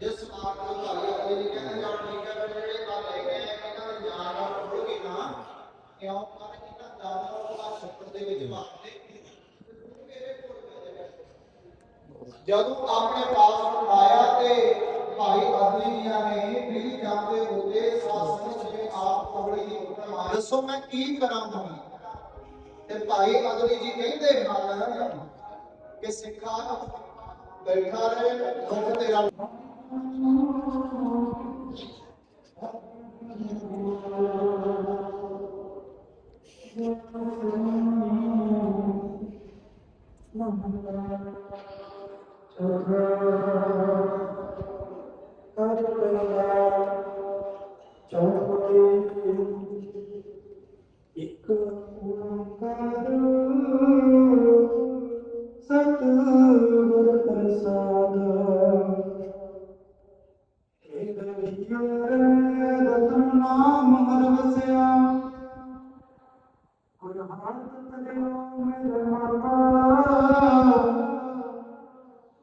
ਜਿਸ ਮਾਰ ਨੂੰ ਭਾਈ ਅਗਲੇ ਕਹਿੰਦੇ ਜਾਣ ਠੀਕ ਹੈ ਜਿਹੜੇ ਗੱਲ ਲੈ ਕੇ ਇਹਨਾਂ ਦੀ ਜਾਨ ਨਾਲ ਪੜੋਗੇ ਨਾ ਕਿਉਂ ਕਰ ਇਹਨਾਂ ਜਾਨ ਨਾਲ ਉਹਦਾ ਦੇ ਵਿੱਚ ਮਾਰਦੇ ਜਦੋਂ ਆਪਣੇ ਪਾਸ ਆਇਆ ਤੇ ਭਾਈ ਅਗਲੀ ਜੀਆਂ ਨੇ ਵੀ ਜਾਂਦੇ ਹੋਤੇ ਸਾਸਨ ਜਿਵੇਂ ਆਪ ਕਬੜੀ ਦੀ ਹੁਕਮ ਮਾਰ। ਦੱਸੋ ਮੈਂ ਕੀ ਕਰਾਂ ਹੁਣ? ਤੇ ਭਾਈ ਅਗਲੀ ਜੀ ਕਹਿੰਦੇ ਹਨ ਕਿ ਸਿੱਖਾ ਬੈਠਾ ਰਹੇ, ਦੁੱਖ ਤੇਰਾ ਰਤਨ ਨਾਮ ਹਰ ਵਸਿਆ ਗੁਰ ਹਾਰਤ ਤਲਿਓ ਮੇਰੇ ਮਾਤਾ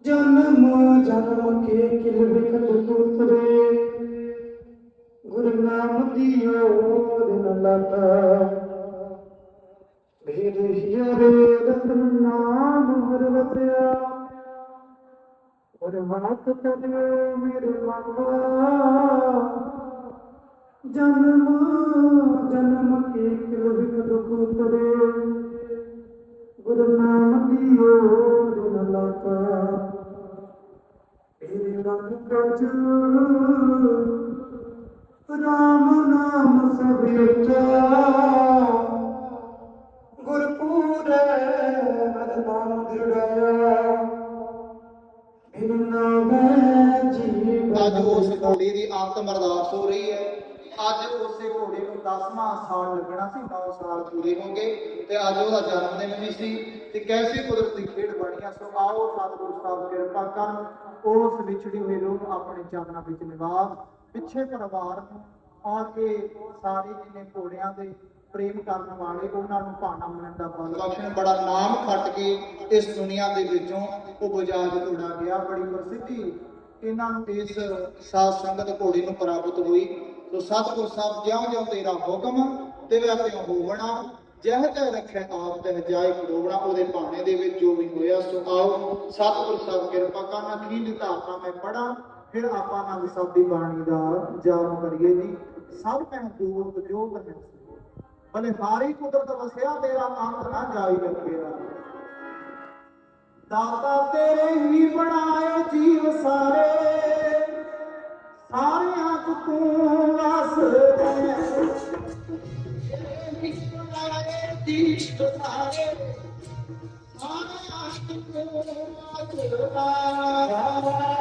ਜਨਮ ਜਨਮ ਕੇ ਕਿਲ ਵਿਖਤ ਪੁੱਤਰੇ ਗੁਰੂ ਨਾਮ ਦਿਓ ਦਿਨ ਲਾਤਾ। ਔਰ ਮਾਤ ਮੇਰੇ ਮਾਤਾ ਜਨਮ ਜਨਮ ਕੇ ਕਿਲ ਵਿਖਤ ਪੁੱਤਰੇ ਗੁਰੂ ਨਾਮ ਦਿਓ ਦਿਨ ਲਾਤਾ। ਤੇਰੇ ਰੰਗ ਕਜ ਰਾਮ ਨਾਮ ਸਭ ਉੱਚਾ ਗੁਰਪੂਰੇ, ਮਦ ਨਾਮ ਦ੍ਰਿੜਾਇਆ ਘੋੜੀ ਦੀ ਆਤਮ ਅਰਦਾਸ ਹੋ ਰਹੀ ਹੈ। ਅੱਜ ਉਸੇ ਘੋੜੇ ਨੂੰ 10ਵਾਂ ਸਾਲ ਲੱਗਣਾ ਸੀ 9 ਸਾਲ ਪੂਰੇ ਹੋ ਗਏ ਤੇ ਅੱਜ ਉਹਦਾ ਜਨਮ ਦਿਨ ਵੀ ਸੀ ਤੇ ਕੈਸੀ ਕੁਦਰਤੀ ਖੇਡ ਬਣੀਆਂ, ਸੋ ਆਓ ਸਤਿਗੁਰੂ ਸਾਹਿਬ ਕਿਰਪਾ ਕਰਨ, ਉਸ ਵਿਛੜੀ ਹੋਈ ਰੂਹ ਨੂੰ ਆਪਣੇ ਚਰਨਾਂ ਵਿੱਚ ਨਿਵਾਸ, ਪਿੱਛੇ ਪਰਿਵਾਰ ਨੂੰ ਆ ਕੇ ਸਾਰੇ ਜਿੰਨੇ ਘੋੜਿਆਂ ਦੇ ਪ੍ਰੇਮ ਕਰਨ ਵਾਲੇ ਉਹਨਾਂ ਨੂੰ ਭਾਣਾ ਮਿਲਣ ਦਾ ਬਲ ਬਖਸ਼ਣ, ਬੜਾ ਨਾਮ ਖੱਟ ਕੇ ਇਸ ਦੁਨੀਆ ਦੇ ਵਿੱਚੋਂ ਉਹ ਬਜਾਜ ਤੋੜਾ ਗਿਆ। ਬੜੀ ਪ੍ਰਸਿੱਧੀ ਇਹਨਾਂ ਨੂੰ ਇਸ ਸਾਧ ਸੰਗਤ ਘੋੜੀ ਨੂੰ ਪ੍ਰਾਪਤ ਹੋਈ। ਸੋ ਸਤਿਗੁਰ ਸਾਹਿਬ ਜਿਉਂ ਜਿਉਂ ਤੇਰਾ ਹੁਕਮ ਤੇ ਵਿਆਪਿਓ ਹੋਵਣਾ, ਜਹ ਤੈ ਰੱਖੈ ਆਪ ਤਹ ਜਾਇ ਖੜੋਵਣਾ ਉਹਦੇ ਭਾਣੇ ਦੇ ਵਿੱਚ ਜੋ ਵੀ ਹੋਇਆ, ਸੋ ਆਓ, ਸਤਿਗੁਰ ਸਾਹਿਬ, ਕਿਰਪਾ ਕਰਨਾ ਅਖੀਰ ਧਾਰਨਾ ਮੈਂ ਪੜਾਂ ਫਿਰ ਆਪਾਂ ਨਾਲ ਸਭ ਦੀ ਬਾਣੀ ਦਾ ਜਾਪ ਕਰੀਏ ਜੀ। ਸਭ ਕਹਿ ਦੂਰ ਜੋ ਕਹੇ ਭਲੇ ਸਾਰੀ ਕੁਦਰਤ ਵਸਿਆ, ਤੇਰਾ ਅੰਤ ਨਾ ਜਾਈ ਰੱਖੇਗਾ ਦਾਤਾ ਤੇਰੇ ਹੀ ਬਣਾਏ ਜੀਵ ਸਾਰੇ। ਸਾਰਿਆਂ ਚ ਤੂੰ ਵਸਦਾ ਜੀਵ ਸਾਰੇ। ਸਾਰਿਆਂ ਚ ਤੂੰ ਵਸਦਾ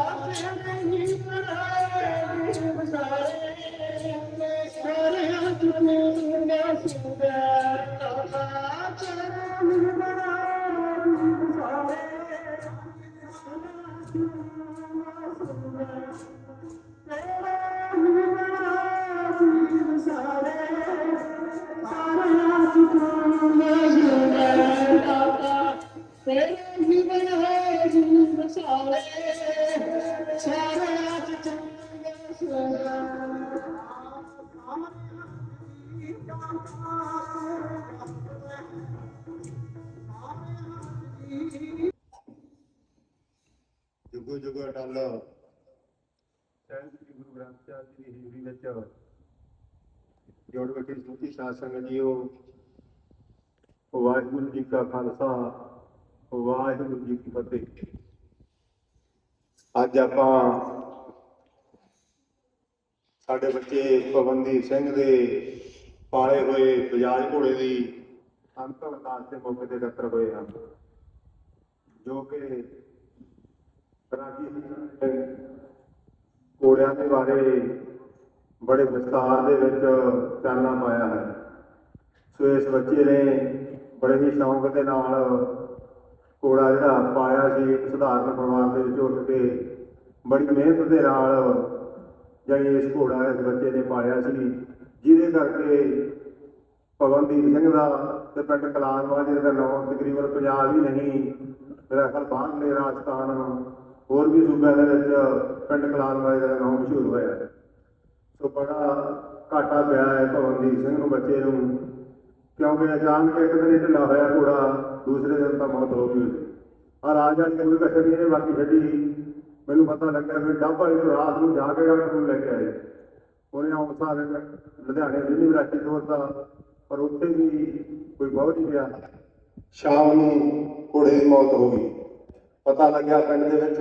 ਜੁਗੋ ਜੁਗੋ ਅਟਲ। ਸਹਿਬ ਸ੍ਰੀ ਗੁਰੂ ਗ੍ਰੰਥ ਸਾਹਿਬ ਜੀ ਦੀ ਹਜ਼ੂਰੀ ਵਿੱਚ ਜੋੜ ਬੈਠੇ ਸੁੱਚੀ ਸਾਧ ਸੰਗਤ ਜੀਓ। ਵਾਹਿਗੁਰੂ ਜੀ ਕਾ ਖਾਲਸਾ ਵਾਹਿਗੁਰੂ ਜੀ ਕੀ ਫਤਿਹ। ਅੱਜ ਆਪਾਂ ਸਾਡੇ ਬੱਚੇ ਪਵਨਦੀਪ ਸਿੰਘ ਦੇ ਪਾਲੇ ਹੋਏ ਬਜਾਜ ਘੋੜੇ ਦੀ ਅੰਤਮ ਅਰਦਾਸ ਦੇ ਮੌਕੇ ਤੇ ਇਕੱਤਰ ਹੋਏ ਹਨ, ਜੋ ਕਿ ਰਾਗੀ ਘੋੜਿਆਂ ਦੇ ਬਾਰੇ ਬੜੇ ਵਿਸਥਾਰ ਦੇ ਵਿੱਚ ਚਾਨਣਾ ਪਾਇਆ ਹੈ। ਸੋ ਇਸ ਬੱਚੇ ਨੇ ਬੜੇ ਹੀ ਸ਼ੌਂਕ ਦੇ ਨਾਲ ਘੋੜਾ ਜਿਹੜਾ ਪਾਇਆ ਸੀ, ਇੱਕ ਸਧਾਰਨ ਪਰਿਵਾਰ ਦੇ ਵਿੱਚ ਉੱਠ ਕੇ ਬੜੀ ਮਿਹਨਤ ਦੇ ਨਾਲ ਜਿਹੜੀ ਇਸ ਘੋੜਾ ਇਸ ਬੱਚੇ ਨੇ ਪਾਇਆ ਸੀ। ਜਿਹਦੇ ਕਰਕੇ ਪਵਨਦੀਪ ਸਿੰਘ ਦਾ ਤੇ ਪਿੰਡ ਕਲਾਨਵਾ ਜਿਹਦੇ ਦਾ ਨਾਮ ਤਕਰੀਬਨ ਪੰਜਾਬ ਹੀ ਨਹੀਂ, ਮੇਰਾ ਖਿਆਲ ਬਾਹਰਲੇ ਰਾਜਸਥਾਨ, ਹੋਰ ਵੀ ਸੂਬਿਆਂ ਦੇ ਵਿੱਚ ਪਿੰਡ ਕਲਾਨਵਾ ਦਾ ਨਾਮ ਮਸ਼ਹੂਰ ਹੋਇਆ। ਹੈ। ਸੋ ਬੜਾ ਘਾਟਾ ਪਿਆ ਹੈ ਪਵਨਦੀਪ ਸਿੰਘ ਨੂੰ, ਬੱਚੇ ਨੂੰ, ਕਿਉਂਕਿ ਅਚਾਨਕ ਇੱਕ ਦਿਨ ਹੀ ਢਿੱਲਾ ਹੋਇਆ ਘੋੜਾ, ਦੂਸਰੇ ਦਿਨ ਤਾਂ ਮੌਤ ਹੋ ਗਈ। ਆ ਰਾਜ ਵਾਲੀ ਕੋਈ ਕਸਰ ਨਹੀਂ ਬਾਕੀ ਛੱਡੀ। ਮੈਨੂੰ ਪਤਾ ਲੱਗਿਆ ਵੀ ਡੱਬ ਵਾਲੀ ਰਾਤ ਨੂੰ ਜਾ ਕੇ ਡਾਕਟਰ ਨੂੰ ਲੈ ਕੇ ਆਏ। ਉਹਨੇ ਆਉਂ ਸਾਰੇ ਲੁਧਿਆਣੇ ਯੂਨੀਵਰਸਿਟੀ ਤੋਂ ਤੋਰਦਾ ਪਰ ਉੱਥੇ ਵੀ ਕੋਈ ਬਹੁਤ ਨਹੀਂ ਗਿਆ। ਸ਼ਾਮ ਨੂੰ ਘੋੜੇ ਦੀ ਮੌਤ ਹੋ ਗਈ। ਪਤਾ ਲੱਗਿਆ ਪਿੰਡ ਦੇ ਵਿੱਚ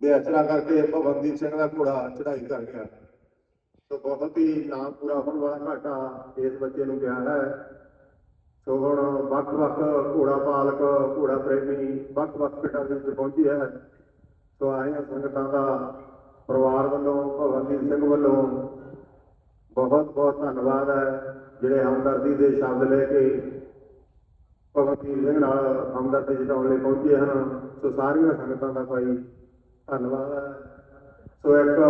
ਬੇਅਸਰਾ ਕਰਕੇ ਭਵਨਦੀਪ ਸਿੰਘ ਦਾ ਘੋੜਾ ਚੜਾਈ ਕਰ ਗਿਆ। ਸੋ ਬਹੁਤ ਹੀ ਨਾਮ ਪੂਰਾ ਹੋਣ ਵਾਲਾ ਘਾਟਾ ਇਸ ਬੱਚੇ ਨੂੰ ਗਿਆ ਹੈ। ਸੋ ਹੁਣ ਵੱਖ-ਵੱਖ ਘੋੜਾ ਪਾਲਕ, ਘੋੜਾ ਪ੍ਰੇਮੀ ਵੱਖ-ਵੱਖ ਪਿੰਡਾਂ ਦੇ ਵਿੱਚ ਪਹੁੰਚੇ ਹੈ। ਸੋ ਆਈਆਂ ਸੰਗਤਾਂ ਦਾ ਪਰਿਵਾਰ ਵੱਲੋਂ ਭਗਵੰਦੀਪ ਸਿੰਘ ਵੱਲੋਂ ਬਹੁਤ ਬਹੁਤ ਧੰਨਵਾਦ ਹੈ, ਜਿਹੜੇ ਹਮਦਰਦੀ ਦੇ ਸ਼ਬਦ ਲੈ ਕੇ ਭਗਵੰਦੀਪ ਸਿੰਘ ਨਾਲ ਹਮਦਰਦੀ ਜਤਾਉਣ ਲਈ ਪਹੁੰਚੇ ਹਨ। ਸੋ ਸਾਰੀਆਂ ਸੰਗਤਾਂ ਦਾ ਭਾਈ ਧੰਨਵਾਦ ਹੈ। ਸੋ ਇੱਕ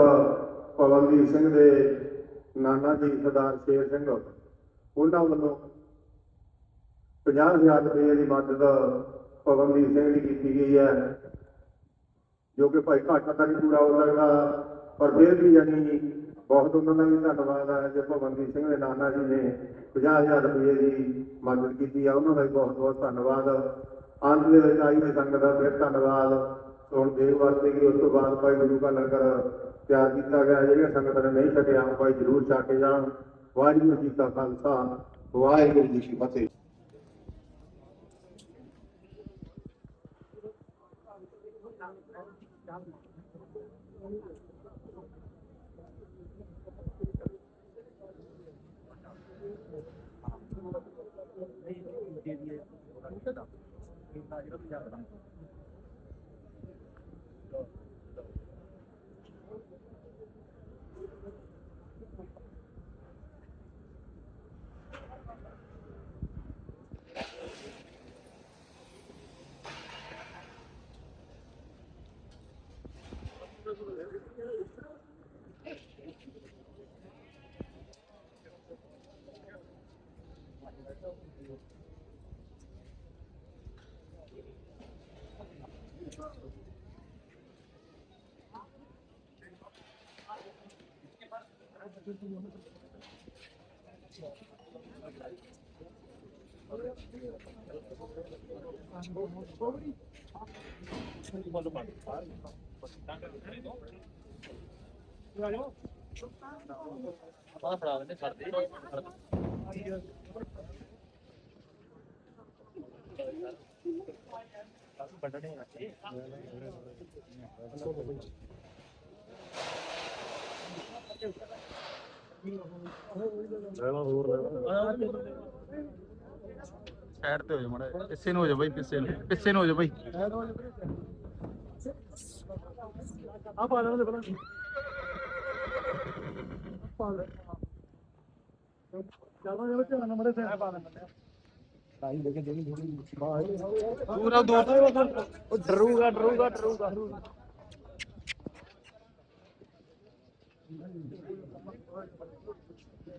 ਪਵਨਦੀਪ ਸਿੰਘ ਦੇ ਨਾਨਾ ਜੀ, ਸਰਦਾਰ ਸ਼ੇਰ ਸਿੰਘ, ਉਹਨਾਂ ਵੱਲੋਂ 50000 ਰੁਪਏ ਦੀ ਮਦਦ ਪਵਨਦੀਪ ਸਿੰਘ ਦੀ ਕੀਤੀ ਗਈ ਹੈ। ਜੋ ਕਿ ਭਾਈ ਘਾਟਾ ਤਾਂ ਨਹੀਂ ਪੂਰਾ ਹੋ ਸਕਦਾ, ਪਰ ਫਿਰ ਵੀ ਯਾਨੀ ਬਹੁਤ ਉਹਨਾਂ ਦਾ ਵੀ ਧੰਨਵਾਦ ਹੈ ਜੇ ਭਵਨਦੀਪ ਸਿੰਘ ਦੇ ਨਾਨਾ ਜੀ ਨੇ 50000 ਰੁਪਏ ਦੀ ਮਦਦ ਕੀਤੀ ਆ, ਉਹਨਾਂ ਦਾ ਵੀ ਬਹੁਤ ਬਹੁਤ ਧੰਨਵਾਦ ਅੰਤ ਦੇ ਵਿੱਚ ਆਈ ਹੋਈ ਸੰਗਤ ਦਾ ਫਿਰ ਧੰਨਵਾਦ। ਹੁਣ ਦੇਵ ਵਾਸਤੇ ਕਿ ਉਸ ਤੋਂ ਬਾਅਦ ਭਾਈ ਗੁਰੂ ਦਾ ਲੰਗਰ ਤਿਆਰ ਕੀਤਾ ਗਿਆ, ਜਿਹੜੀਆਂ ਸੰਗਤਾਂ ਨੇ ਨਹੀਂ ਛਕਿਆ ਉਹ ਭਾਈ ਜ਼ਰੂਰ ਛਕ ਕੇ ਜਾਣ। ਵਾਹਿਗੁਰੂ ਜੀ ਕਾ ਖਾਲਸਾ, ਵਾਹਿਗੁਰੂ ਜੀ ਕੀ ਫਤਿਹ। ਆਪਾਂ ਫੜਾ ਦਿੰਦੇ ਛੱਡ ਦੇ ਕੱਢਣੇ ਆ ਸਾਈਡ ਤੇ ਹੋ ਜਾ ਮੜਾ ਪਿੱਛੇ ਨੂੰ ਹੋ ਜਾ ਬਾਈ ਪਿੱਛੇ ਨੂੰ ਪਿੱਛੇ ਨੂੰ ਹੋ ਜਾ ਬਾਈ ਆ ਪਾ ਲੈਣਾ ਪਹਿਲਾਂ ਪਾ ਲੈ ਚਲੋ ਜਦੋਂ ਧਿਆਨ ਮੜੇ ਤੇ ਪਾ ਲੈਣਾ ਟਾਈਮ ਦੇ ਕੇ ਦੇਣੀ ਥੋੜੀ ਦੂਰ ਆ ਦੂਰ ਉਹ ਡਰੂਗਾ ਡਰੂਗਾ ਡਰੂਗਾ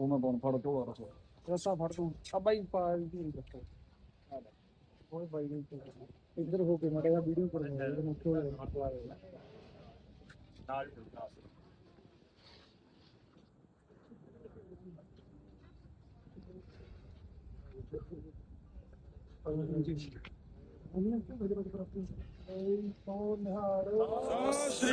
ਮੈਂ ਬੋਨ ਫੜ ਤੋਂ ਆ ਰਸੋ ਰਸਾ ਫੜ ਤੂੰ ਆ ਬਾਈ ਪਾ ਦੀ ਦੱਸੋ ਓਏ ਬਾਈ ਨੇ ਇੱਧਰ ਹੋ ਕੇ ਮੜਿਆ ਵੀਡੀਓ ਕਰ ਰਿਹਾ ਇਹਨੂੰ ਕਿਉਂ ਮਤਲਬ ਨਾਲ ਉਹਨੇ ਕਿਉਂ ਮੇਰੇ ਲਈ ਸੋਨਹਾਰੋ ਸਤਿ ਸ੍ਰੀ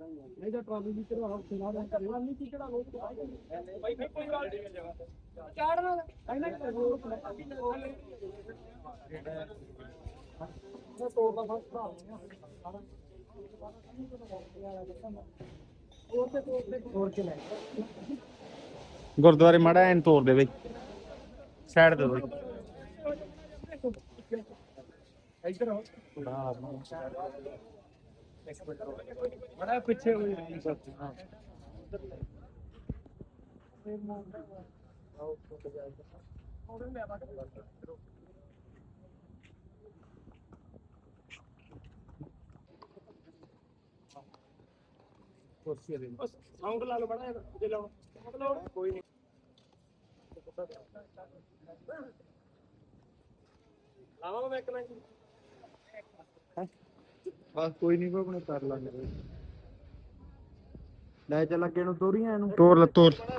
ਨਹੀਂ ਤਾਂ ਟਰਾਲੀ ਦੀ ਚੜਾ ਹੱਥ ਨਾਲ ਟਰਾਲੀ ਦੀ ਚੜਾ ਲੋ ਭਾਈ ਫਿਰ ਕੋਈ ਗੱਲ ਨਹੀਂ। ਜਗ੍ਹਾ ਚਾੜਨਾ ਇਹਨਾਂ ਕਿ ਹੋਰ ਮੈਂ ਤੋੜਦਾ ਫਸ ਭਰਾ ਹੋਰ ਤੇ ਤੋੜ ਤੇ ਤੋੜ ਕੇ ਲੈ ਗੁਰਦੁਆਰੇ ਮਾੜਾ ਐਨ ਤੋੜ ਦੇ ਬਈ। ਸਾਈਡ ਤੇ ਬਈ। ਇੱਧਰ ਆਓ ਬੜਾ ਪਿੱਛੇ ਹੋ ਜਾਂਦੀ ਸਭ ਹਾਂ ਕੁਰਸੀ ਦੇ ਸਾਊਂਡ ਲਾ ਲਓ ਬੜਾ ਜੇ ਲਾਓ ਸਾਊਂਡ ਲਾਓ ਕੋਈ ਨਹੀਂ ਲਾਵਾਂ ਮੈਂ ਇੱਕ ਨਾ ਬਸ ਕੋਈ ਨਹੀਂ ਕੋਈ ਆਪਣੇ ਕਰ ਲਾਂਗੇ। ਲੈ ਚੱਲ ਅੱਗੇ ਨੂੰ ਤੋਰੀਆਂ ਇਹਨੂੰ। ਤੋੜ ਲੈ ਤੋੜ ਲੈ।